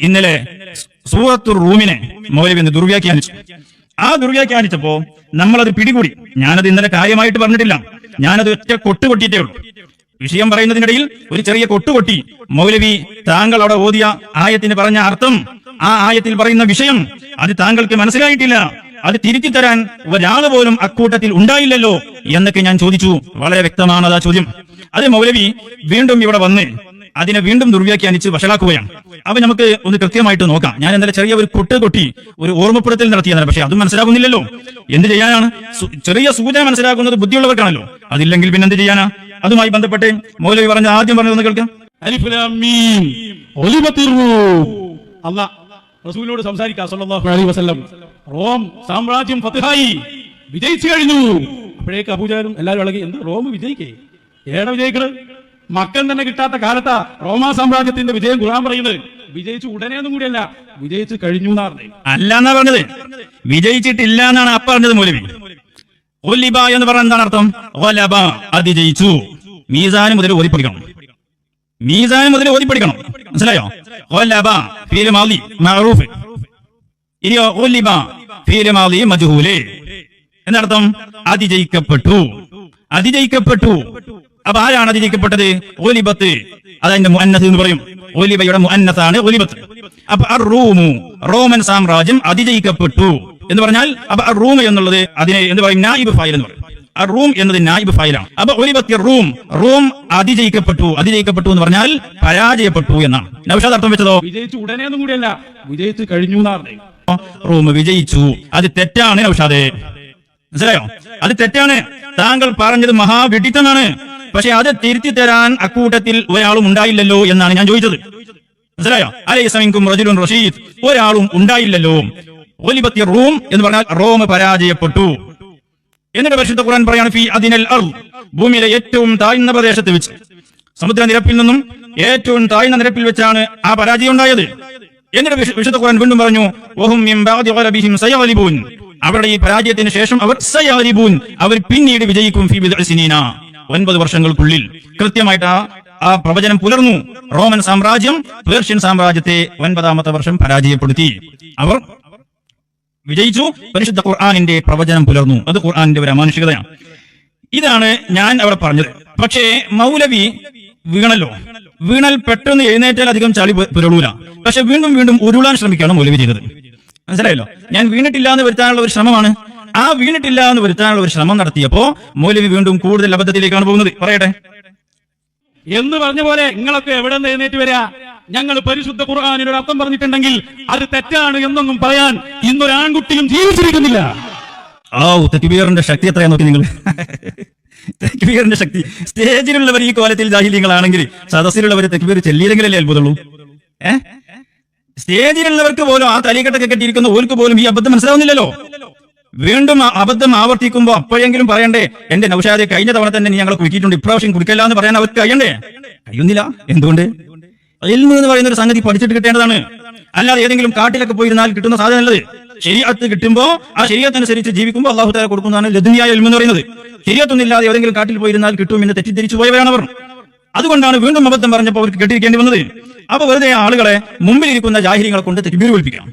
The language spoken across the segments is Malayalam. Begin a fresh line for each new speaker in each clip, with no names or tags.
ഇന്നലെ സൂറത്തുർ റൂമിനെ മൗലവി ദുർവ്യാഖ്യാനിച്ചു. ആ ദുർവ്യാഖ്യാനിച്ചപ്പോ നമ്മളത് പിടികൂടി. ഞാനത് ഇന്നലെ കാര്യമായിട്ട് പറഞ്ഞിട്ടില്ല. ഞാനത് ഒറ്റ കൊട്ട് കൊട്ടിയിട്ടേ ഉള്ളൂ. വിഷയം പറയുന്നതിനിടയിൽ ഒരു ചെറിയ കൊട്ടുകൊട്ടി മൗലവി താങ്കൾ അവിടെ ഓതിയ ആയത്തിന് പറഞ്ഞ അർത്ഥം ആ ആയത്തിൽ പറയുന്ന വിഷയം അത് താങ്കൾക്ക് മനസ്സിലായിട്ടില്ല. അത് തിരുത്തി തരാൻ ഒരാൾ പോലും അക്കൂട്ടത്തിൽ ഉണ്ടായില്ലല്ലോ എന്നൊക്കെ ഞാൻ ചോദിച്ചു. വളരെ വ്യക്തമാണ് ആ ചോദ്യം. അത് മൗലവി വീണ്ടും ഇവിടെ വന്ന് അതിനെ വീണ്ടും ദുർവ്യാഖ്യാനിച്ച് വഷളാക്കുകയാണ്. അപ്പൊ നമുക്ക് ഒന്ന് കൃത്യമായിട്ട് നോക്കാം. ഞാൻ എന്തായാലും ചെറിയ ഒരു കൊട്ട് കൊട്ടി ഒരു ഓർമ്മപ്പെടുത്തൽ നടത്തിയതാണ്. പക്ഷെ അതും മനസ്സിലാകുന്നില്ലല്ലോ. എന്ത് ചെയ്യാനാണ്? ചെറിയ സൂചന മനസ്സിലാക്കുന്നത് ബുദ്ധിയുള്ളവർക്കാണല്ലോ. അതില്ലെങ്കിൽ പിന്നെ എന്ത് ചെയ്യാനാ? അതുമായി ബന്ധപ്പെട്ട് മൗലവി പറഞ്ഞ ആദ്യം പറഞ്ഞതൊന്ന് കേൾക്കാം.
അല്ല റസൂലിനോട് സംസാരിക്കാം. സല്ലല്ലാഹു അലൈഹി വസല്ലം. റോം സാമ്രാജ്യം വിജയിച്ചു കഴിഞ്ഞു. അപ്പോഴേക്ക് എല്ലാവരും ഇളകി. എന്ത്? റോം വിജയിക്കേ. ഏടെ വിജയിക്കണ്? മക്കൻ തന്നെ കിട്ടാത്ത കാലത്താ റോമാ സാമ്രാജ്യത്തിന്റെ വിജയം ഖുർആൻ പറയുന്നത്. വിജയിച്ചു ഉടനെ ഒന്നും കൂടിയല്ല വിജയിച്ചു കഴിഞ്ഞു അല്ലാന്നാ പറഞ്ഞത്.
വിജയിച്ചിട്ടില്ല എന്നാണ് അപ്പ പറഞ്ഞത് മൂലം ഒലിബ എന്ന് പറഞ്ഞ എന്താണ് അർത്ഥം? ഒലബ അതിജയിച്ചു. മീസാന് മുതൽ ഓതിപ്പിടിക്കണം. മീസാന് മുതൽ ഓതിപ്പിടിക്കണം. മനസ്സിലായോ? ഒലബ ഫീൽ മാലി ഇനിയോ ഒലിബ ഫീൽ മജ്ഹൂൽ. എന്നർത്ഥം അതിജയിക്കപ്പെട്ടു. അതിജയിക്കപ്പെട്ടു. അപ്പൊ ആരാണ് അതിരിക്കപ്പെട്ടത് ഒലിബത്ത്. അതതിന്റെ മുഅന്നസ് എന്ന് പറയും. ഒലിബയുടെ മുഅന്നത്താണ് ഒലിബത്ത്. അപ്പൊ അർ റൂമു റോമൻ സാമ്രാജ്യം അതിജയിക്കപ്പെട്ടു എന്ന് പറഞ്ഞാൽ അപ്പൊ അർ റൂം എന്നുള്ളത് അതിനെ എന്ന് പറയും? നായിബ് ഫയൽ എന്ന് പറയും. അർ റൂം എന്നത് നായിബ് ഫയലാണ്. അപ്പൊ ഒലിബത്തി റൂം റൂം അതിജയിക്കപ്പെട്ടു. അതിജയിക്കപ്പെട്ടു എന്ന് പറഞ്ഞാൽ പരാജയപ്പെട്ടു എന്നാണ്. നൗഷാദ് അർത്ഥം വെച്ചതോ?
വിജയിച്ചു ഉടനെ ഒന്നും കൂടിയല്ല. വിജയിച്ചു കഴിഞ്ഞു
റൂം വിജയിച്ചു. അത് തെറ്റാണ് നൗഷാദേ മനസ്സിലായോ? അത് തെറ്റാണ്. താങ്കൾ പറഞ്ഞത് മഹാവിഡിത്തമാണ് പക്ഷെ അത് തിരുത്തി തരാൻ അക്കൂട്ടത്തിൽ ഒരാളും ഉണ്ടായില്ലല്ലോ എന്നാണ് ഞാൻ ചോദിച്ചത്. മനസ്സിലായോ? അലൈസമിൻകും റജുലുൻ റഷീദ് ഒരാളും ഉണ്ടായില്ലല്ലോ. ഒലിബത്തി റൂം എന്ന് പറഞ്ഞാൽ റോം പരാജയപ്പെട്ടു. എന്നിട്ട് പരിശുദ്ധ ഖുർആൻ പറയാണ് ഫി അതിനൽ ഭൂമിയിലെ ഏറ്റവും താഴ്ന്ന പ്രദേശത്ത് വെച്ച്. സമുദ്രനിരപ്പിൽ നിന്നും ഏറ്റവും താഴ്ന്ന നിരപ്പിൽ വെച്ചാണ് ആ പരാജയം ഉണ്ടായത്. എന്നിട്ട് വിശുദ്ധ ഖുർആൻ വീണ്ടും പറഞ്ഞു അവരുടെ ഈ പരാജയത്തിന് ശേഷം അവർ അവർ പിന്നീട് വിജയിക്കും ഫി ബിദ്അ ഒൻപത് വർഷങ്ങൾക്കുള്ളിൽ കൃത്യമായിട്ട് ആ ആ പ്രവചനം പുലർന്നു. റോമൻ സാമ്രാജ്യം പേർഷ്യൻ സാമ്രാജ്യത്തെ ഒൻപതാമത്തെ വർഷം പരാജയപ്പെടുത്തി. അവർ വിജയിച്ചു. പരിശുദ്ധ ഖുർആാനിന്റെ പ്രവചനം പുലർന്നു. അത് ഖുർആാനിന്റെ ഒരു അമാനുഷികതയാണ്. ഇതാണ് ഞാൻ അവിടെ പറഞ്ഞത്. പക്ഷേ മൗലവി വീണല്ലോ. വീണൽ പെട്ടെന്ന് എഴുന്നേറ്റാൽ അധികം ചളി പുരളൂല. പക്ഷെ വീണ്ടും വീണ്ടും ഉരുളാൻ ശ്രമിക്കുകയാണ് മൗലവി ചെയ്തത്. മനസ്സിലായല്ലോ? ഞാൻ വീണിട്ടില്ല എന്ന് വരുത്താനുള്ള ഒരു ശ്രമമാണ്. ആ വീണിട്ടില്ല എന്ന് വരുത്താനുള്ള ഒരു ശ്രമം നടത്തിയപ്പോ മൗലവി വീണ്ടും കൂടുതൽ അബദ്ധത്തിലേക്കാണ് പോകുന്നത്. പറയട്ടെ.
എന്ന് പറഞ്ഞ പോലെ നിങ്ങളൊക്കെ എവിടെ നിന്ന് എഴുന്നേറ്റ് വരിക ഞങ്ങൾ പരിശുദ്ധ ഖുർആാനിനൊരു അർത്ഥം പറഞ്ഞിട്ടുണ്ടെങ്കിൽ അത് തെറ്റാണ് എന്നൊന്നും പറയാൻ ഇന്നൊരു ആൺകുട്ടിയും ജീവിച്ചിരിക്കുന്നില്ല.
ഓ തെക്കുബീറിന്റെ ശക്തി എത്രയാ നോക്കി നിങ്ങൾ. തെക്കുബീറിന്റെ ശക്തി. സ്റ്റേജിലുള്ളവർ ഈ കോലത്തിൽ ജാഹിലിയങ്ങളാണെങ്കിൽ സദസ്സിലുള്ളവർ തെക്കുബീർ ചെല്ലിയില്ലെങ്കിലല്ലേ അത്ഭുതമുള്ളൂ? ഏഹ് സ്റ്റേജിലുള്ളവർക്ക് പോലും ആ തലികെട്ടൊക്കെ കെട്ടിയിരിക്കുന്ന ഓർക്ക് പോലും ഈ അബദ്ധം മനസ്സിലാവുന്നില്ലല്ലോ. വീണ്ടും അബദ്ധം ആവർത്തിക്കുമ്പോ അപ്പോഴെങ്കിലും പറയണ്ടേ എന്റെ നൗഷാദെ കഴിഞ്ഞ തവണ തന്നെ ഞങ്ങൾ കുടിക്കിയിട്ടുണ്ട് ഇപ്രാവശ്യം കുടിക്കല്ല എന്ന് പറയാൻ അവർക്ക് കഴിയണ്ടേ? കഴിയുന്നില്ല. എന്തുകൊണ്ട്? ഇൽമു എന്ന് പറയുന്ന ഒരു സംഗതി പഠിച്ചിട്ട് കിട്ടേണ്ടതാണ്. അല്ലാതെ ഏതെങ്കിലും കാട്ടിലൊക്കെ പോയിരുന്നാൽ കിട്ടുന്ന സാധനം അല്ലത്. ശരിയത്ത് കിട്ടുമ്പോ ആ ശരിയത്തനുസരിച്ച് ജീവിക്കുമ്പോൾ അള്ളാഹു താല കൊടുക്കുന്നതാണ് ലദുനിയായ ഇൽമു എന്ന് പറയുന്നത്. ശരിയത്തൊന്നില്ലാതെ ഏതെങ്കിലും കാട്ടിൽ പോയിരുന്നാൽ കിട്ടും എന്ന് തെറ്റിദ്ധരിച്ചു പോയവരാണ് അവർ അതുകൊണ്ടാണ് വീണ്ടും അബദ്ധം പറഞ്ഞപ്പോൾ അവർക്ക് കെട്ടിയിരിക്കേണ്ടി വന്നത്. അപ്പൊ വെറുതെ ആളുകളെ മുമ്പിലിരിക്കുന്ന ജാഹിര്യങ്ങളെ കൊണ്ട് തെറ്റിബീർ വിളിപ്പിക്കാം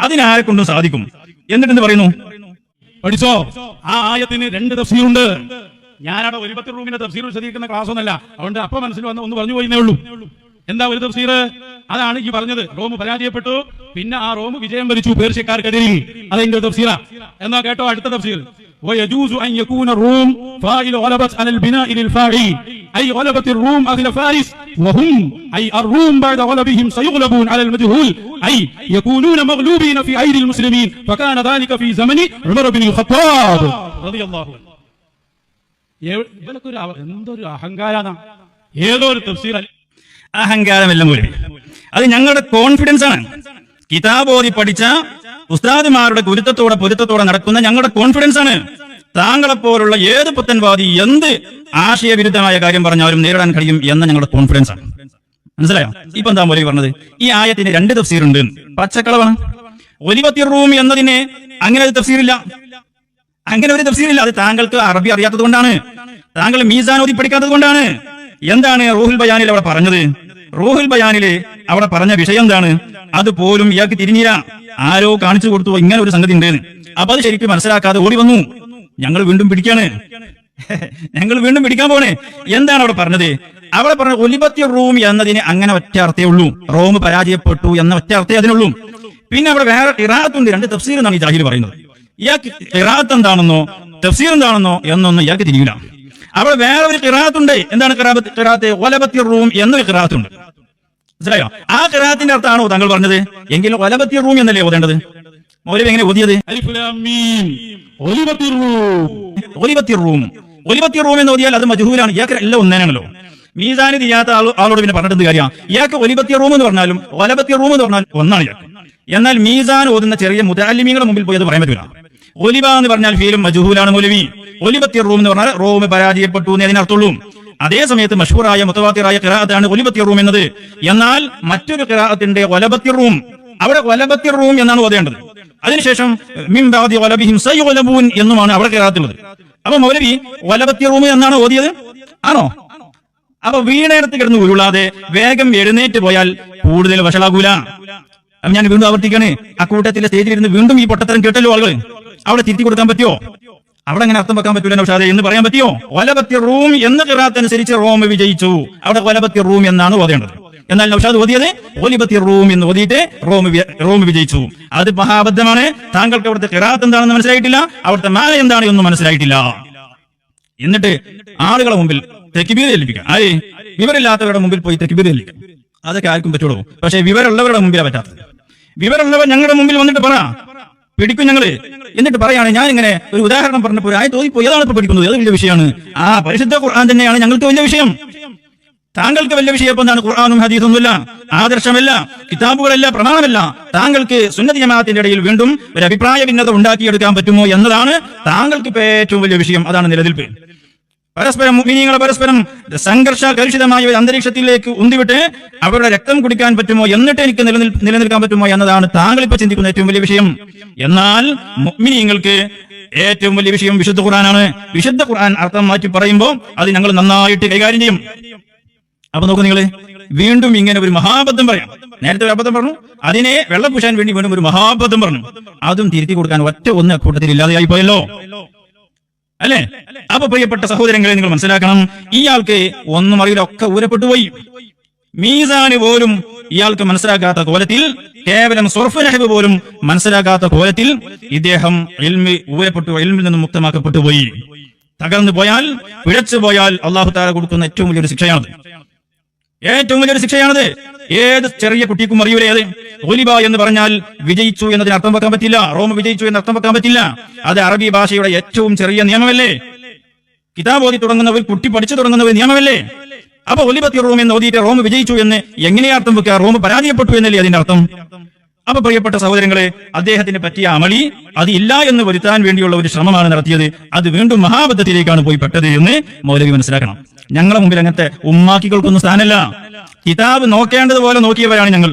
അതിനാരെ കൊണ്ടും സാധിക്കും. എന്നിട്ടെന്ന് പറയുന്നു?
പഠിച്ചോ? ആ ആയത്തിന് രണ്ട് തഫ്സീറുണ്ട്. ഞാനവിടെ ഒരുപത്തി റൂമിന്റെ തഫ്സീർ വിശദീകരിക്കുന്ന ക്ലാസ് ഒന്നല്ല. അതുകൊണ്ട് അപ്പൊ മനസ്സിൽ വന്ന് ഒന്ന് പറഞ്ഞു പോയിന്നേ ഉള്ളൂ. എന്താ ഒരു തഫ്സീർ അതാണ് ഈ പറഞ്ഞത് റോം പരാജയപ്പെട്ടു പിന്നെ ആ റോം വിജയം വരിച്ചു പേർഷ്യക്കാർക്കെതിരിൽ അതിന്റെ ഒരു തഫ്സീറ എന്നാ കേട്ടോ അടുത്ത തഫ്സീർ ويجوز أن يكون الروم فاعل غلبت على البناء للفاعل أي غلبت الروم أهل فارس وهم أي الروم بعد غلبهم سيغلبون على المجهول أي يكونون مغلوبين في أيدي المسلمين فكان ذلك في زمن عمر بن الخطاب رضي الله عنه എവ- ഇവനൊക്കെ ഒരു അവ- എന്തൊരു അഹങ്കാരാണ് ഏതോ ഒരു തഫ്സീർ അല്ല
അഹങ്കാരമല്ല മൂലം അത് ഞങ്ങളുടെ കോൺഫിഡൻസ് ആണ്. കിതാബോധി പഠിച്ച ഉസ്താദിമാരുടെ ഗുരുത്വത്തോടെ പൊരുത്തത്തോടെ നടക്കുന്ന ഞങ്ങളുടെ കോൺഫിഡൻസ് ആണ്. താങ്കളെ പോലുള്ള ഏത് പുത്തൻവാദി എന്ത് ആശയവിരുദ്ധമായ കാര്യം പറഞ്ഞാലും നേരിടാൻ കഴിയും എന്ന ഞങ്ങളുടെ കോൺഫിഡൻസ് ആണ്. മനസ്സിലായോ? ഇപ്പൊ എന്താ മോലി പറഞ്ഞത്? ഈ ആയത്തിന് രണ്ട് തഫ്സീറുണ്ട്. പച്ചക്കളവാണ്. ഒലിവത്തി റൂം എന്നതിന് അങ്ങനെ ഒരു തഫ്സീറില്ല. അങ്ങനെ ഒരു തഫ്സീറില്ല. അത് താങ്കൾക്ക് അറബി അറിയാത്തത് കൊണ്ടാണ്. താങ്കൾ മീസാനോദി പഠിക്കാത്തത് കൊണ്ടാണ്. എന്താണ് റൂഹുൽ ബയാനിൽ അവിടെ പറഞ്ഞത്? റൂഹുൽ ബയാനിൽ അവിടെ പറഞ്ഞ വിഷയം എന്താണ്? അത് പോലും ഇയാൾക്ക് തിരിഞ്ഞില്ല. ആരോ കാണിച്ചു കൊടുത്തു. ഇങ്ങനെ ഒരു സംഗതി ഉണ്ടെന്ന് അപ്പൊ അത് ശരിക്കും മനസ്സിലാക്കാതെ ഓടി വന്നു. ഞങ്ങൾ വീണ്ടും പിടിക്കാണ്. ഞങ്ങൾ വീണ്ടും പിടിക്കാൻ പോണേ. എന്താണ് അവിടെ പറഞ്ഞത്? അവിടെ പറഞ്ഞ ഒലിപത്തി റൂം എന്നതിന് അങ്ങനെ ഒറ്റ അർത്ഥേ ഉള്ളൂ. റോം പരാജയപ്പെട്ടു എന്ന ഒറ്റ അർത്ഥേ അതിനുള്ളൂ. പിന്നെ അവിടെ വേറെ ഇറാത്തുണ്ട് രണ്ട് തഫ്സീർ എന്നാണ് ഈ ജാഹിൽ പറയുന്നത്. ഇയാൾക്ക് ഇറാത്ത് എന്താണെന്നോ തഫ്സീർ എന്താണെന്നോ എന്നൊന്നും ഇയാൾക്ക് തിരിയില്ല അവിടെ വേറെ ഒരു കിറാത്തുണ്ട്. എന്താണ് കിറാത്ത് ഒലപത്തി ഒലബത്തി റൂം എന്നൊരു കിറാത്തുണ്ട്. മനസ്സിലായോ? ആ കിറാത്തിന്റെ അർത്ഥമാണോ താങ്കൾ പറഞ്ഞത്? എങ്കിൽ ഒലബത്തി റൂം എന്നല്ലേ ഓതേണ്ടത്? മൗലവി എങ്ങനെ ഓതിയത്?
ഒലിപത്തി. റൂം.
ഒലിബത്തി റൂം. ഒലിബത്തി റൂം എന്ന് ഓതിയാൽ അത് മജുഹൂരാണ് ഇയാൾക്ക് എല്ലാം ഒന്നേനാണല്ലോ മീസാന് ചെയ്യാത്ത ആൾ ആളോട് പിന്നെ പറഞ്ഞിട്ട് കാര്യം? ഇയാൾക്ക് ഒലിബത്തി റൂം എന്ന് പറഞ്ഞാലും ഒലബത്തി റൂം എന്ന് പറഞ്ഞാൽ ഒന്നാണ് ഇയാൾക്ക്. എന്നാൽ മീസാൻ ഓതുന്ന ചെറിയ മുതാലിമീങ്ങളുടെ മുമ്പിൽ പോയി അത് പറയാൻ പറ്റില്ല ഒലിബ എന്ന് പറഞ്ഞാൽ ഫീലും മജുഹൂലാണ് മൊലിവി. ഒലിബത്തി റൂം എന്ന് പറഞ്ഞാൽ റോമ് പരാജയപ്പെട്ടു എന്ന് അതിനർത്ഥമുള്ളൂ. അതേ സമയത്ത് മഷൂറായ മുത്തവാത്തിറായ കിറാത്താണ് ഒലിബത്തി റൂം എന്നത്. എന്നാൽ മറ്റൊരു കിറാത്തിന്റെ ഒലബത്തി റൂം. അവിടെ ഒലബത്തി റൂം എന്നാണ് ഓതേണ്ടത്. അതിനുശേഷം മിംബാദി ഒലബിഹിം സയ്യൊലബൂൻ എന്നുമാണ് അവിടെ കിറാത്തുള്ളത് അപ്പൊ മൗലവി ഒലബത്തി റൂം എന്നാണ് ഓതിയത്? ആണോ? അപ്പൊ വീണയിടത്ത് കിടന്ന് ഉരുളാതെ വേഗം എഴുന്നേറ്റ് പോയാൽ കൂടുതൽ വഷളാകൂല. ഞാൻ വീണ്ടും ആവർത്തിക്കാണ്. ആ കൂട്ടത്തിലെ സ്റ്റേജിലിരുന്ന് വീണ്ടും ഈ പൊട്ടത്തരം കേട്ടല്ലോ ആളുകൾ അവിടെ തിരുത്തി കൊടുക്കാൻ പറ്റിയോ അവിടെ അങ്ങനെ അർത്ഥം വെക്കാൻ പറ്റൂല പക്ഷേ എന്ന് പറയാൻ പറ്റിയോ കൊലപത്തി റൂം എന്ന കിറാത്തനുസരിച്ച് റോം വിജയിച്ചു. അവിടെ കൊലപത്തി റൂം എന്നാണ് ഓതേണ്ടത്. എന്നാൽ നൌഷാദ് ഓതിയത് ഓലിപത്തി റൂം എന്ന് ഓതിയിട്ട് റോം റോം വിജയിച്ചു. അത് മഹാബദ്ധമാണ്. താങ്കൾക്ക് അവിടുത്തെ കിറാത്ത് എന്താണെന്ന് മനസ്സിലായിട്ടില്ല. അവിടുത്തെ മാല എന്താണ് എന്നും മനസ്സിലായിട്ടില്ല. എന്നിട്ട് ആളുകളെ മുമ്പിൽ തെക്കിബീർ ചെല്ലിപ്പിക്കാം ആരെ? വിവരമില്ലാത്തവരുടെ മുമ്പിൽ പോയി തെക്കിബീർ ചെല്ലിക്കാം അതൊക്കെ ആർക്കും പറ്റുള്ളൂ പക്ഷെ വിവരമുള്ളവരുടെ മുമ്പിലാ പറ്റാത്തത്. വിവരമുള്ളവർ ഞങ്ങളുടെ മുമ്പിൽ വന്നിട്ട് പറ. പിടിക്കും ഞങ്ങൾ. എന്നിട്ട് പറയാണ് ഞാൻ ഇങ്ങനെ ഒരു ഉദാഹരണം പറഞ്ഞപ്പോൾ ആയി തോന്നിപ്പോയി ഏതാണ് ഇപ്പൊ പിടിക്കുന്നത്? അത് വലിയ വിഷയമാണ്? ആ പരിശുദ്ധ ഖുർആൻ തന്നെയാണ് ഞങ്ങൾക്ക് വലിയ വിഷയം. താങ്കൾക്ക് വലിയ വിഷയം എന്താണ്? ഖുർആാനും ഹദീസൊന്നുമില്ല ആദർശമല്ല കിതാബുകളല്ല പ്രമാണമല്ല. താങ്കൾക്ക് സുന്നതി ജമാഅത്തിന്റെ ഇടയിൽ വീണ്ടും ഒരു അഭിപ്രായ ഭിന്നത ഉണ്ടാക്കിയെടുക്കാൻ പറ്റുമോ എന്നതാണ് താങ്കൾക്ക് ഏറ്റവും വലിയ വിഷയം. അതാണ് നിലനിൽപ്പ്. പരസ്പരം മുഅ്മിനീങ്ങളെ പരസ്പരം സംഘർഷ കലുഷിതമായ ഒരു അന്തരീക്ഷത്തിലേക്ക് ഉന്തിവിട്ട് അവരുടെ രക്തം കുടിക്കാൻ പറ്റുമോ എന്നിട്ട് എനിക്ക് നിലനിൽ നിലനിൽക്കാൻ പറ്റുമോ എന്നതാണ് താങ്കൾ ഇപ്പൊ ചിന്തിക്കുന്ന ഏറ്റവും വലിയ വിഷയം. എന്നാൽ മുഅ്മിനീങ്ങൾക്ക് ഏറ്റവും വലിയ വിഷയം വിശുദ്ധ ഖുർആനാണ്. വിശുദ്ധ ഖുർആൻ അർത്ഥം മാറ്റി പറയുമ്പോൾ അത് ഞങ്ങൾ നന്നായിട്ട് കൈകാര്യം ചെയ്യും. അപ്പൊ നോക്കൂ നിങ്ങൾ വീണ്ടും ഇങ്ങനെ ഒരു മഹാബദ്ധം പറയാം. നേരത്തെ ഒരു അബദ്ധം പറഞ്ഞു. അതിനെ വെള്ളപൂശാൻ വേണ്ടി വീണ്ടും ഒരു മഹാബദ്ധം പറഞ്ഞു. അതും തിരുത്തി കൊടുക്കാൻ ഒറ്റ ഒന്ന് അക്കൂട്ടത്തിൽ ഇല്ലാതെയായി പോയല്ലോ. അല്ലേ? അപ്പൊ പ്രിയപ്പെട്ട സഹോദരങ്ങളെ നിങ്ങൾ മനസ്സിലാക്കണം ഇയാൾക്ക് ഒന്നും അറിയില്ല ഒക്കെ ഊരപ്പെട്ടു പോയി. മീസാന് പോലും ഇയാൾക്ക് മനസ്സിലാക്കാത്ത കോലത്തിൽ കേവലം സുർഫ് പോലും മനസ്സിലാക്കാത്ത കോലത്തിൽ ഇദ്ദേഹം ഇൽമി ഊരപ്പെട്ടു ഇൽമിൽ നിന്നും മുക്തമാക്കപ്പെട്ടു പോയി. തകർന്നു പോയാൽ പിഴച്ചു പോയാൽ അള്ളാഹു താര കൊടുക്കുന്ന ഏറ്റവും വലിയൊരു ശിക്ഷയാണത്. ഏറ്റവും വലിയൊരു ശിക്ഷയാണത്. ഏത് ചെറിയ കുട്ടിക്കും അറിയൂലേ അത്? ഒലിബ എന്ന് പറഞ്ഞാൽ വിജയിച്ചു എന്നതിന് അർത്ഥം വെക്കാൻ പറ്റില്ല. റോമ വിജയിച്ചു എന്ന് അർത്ഥം വെക്കാൻ പറ്റില്ല. അത് അറബി ഭാഷയുടെ ഏറ്റവും ചെറിയ നിയമമല്ലേ? കിതാബ് ഓതി തുടങ്ങുന്ന ഒരു കുട്ടി പഠിച്ചു തുടങ്ങുന്ന ഒരു നിയമമല്ലേ? അപ്പൊ ഒലിബത്തി റോം എന്ന് ഓതിയിട്ട് റോം വിജയിച്ചു എന്ന് എങ്ങനെയാ അർത്ഥം വെക്കുക? റോം പരാജയപ്പെട്ടു എന്നല്ലേ അതിന്റെ അർത്ഥം? അപ്പൊ പ്രിയപ്പെട്ട സഹോദരങ്ങളെ അദ്ദേഹത്തിന് പറ്റിയ അമളി അത് ഇല്ല എന്ന് വരുത്താൻ വേണ്ടിയുള്ള ഒരു ശ്രമമാണ് നടത്തിയത്. അത് വീണ്ടും മഹാബദ്ധത്തിലേക്കാണ് പോയി പെട്ടത് എന്ന് മൗലവി മനസ്സിലാക്കണം. ഞങ്ങളുടെ മുമ്പിൽ അങ്ങനത്തെ ഉമ്മാക്കികൾക്കൊന്നും സ്ഥാനമില്ല. കിതാബ് നോക്കേണ്ടതുപോലെ നോക്കിയവരാണ് ഞങ്ങൾ.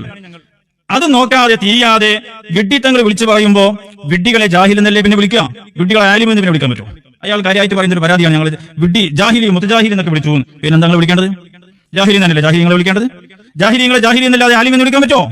അത് നോക്കാതെ തീയാതെ വിഡ്ഢിത്തങ്ങൾ വിളിച്ചു പറയുമ്പോ വിഡ്ഢികളെ ജാഹിൽ എന്നല്ലേ പിന്നെ വിളിക്കാം വിഡ്ഢികളെ ആലിം എന്ന് പിന്നെ വിളിക്കാൻ പറ്റും അയാൾ കാര്യമായിട്ട് പറയുന്ന ഒരു പരാതിയാണ് ഞങ്ങൾ വിഡ്ഢി ജാഹിലി മുത്തജാഹിൽ എന്നൊക്കെ വിളിച്ചു പിന്നെ എന്താണ് വിളിക്കേണ്ടത്? ജാഹിലി എന്നല്ലേ ജാഹിലിങ്ങളെ വിളിക്കേണ്ടത്? ജാഹിലിങ്ങളെ ജാഹിലി എന്നല്ലാതെ ആലിം എന്ന് വിളിക്കാൻ പറ്റുമോ?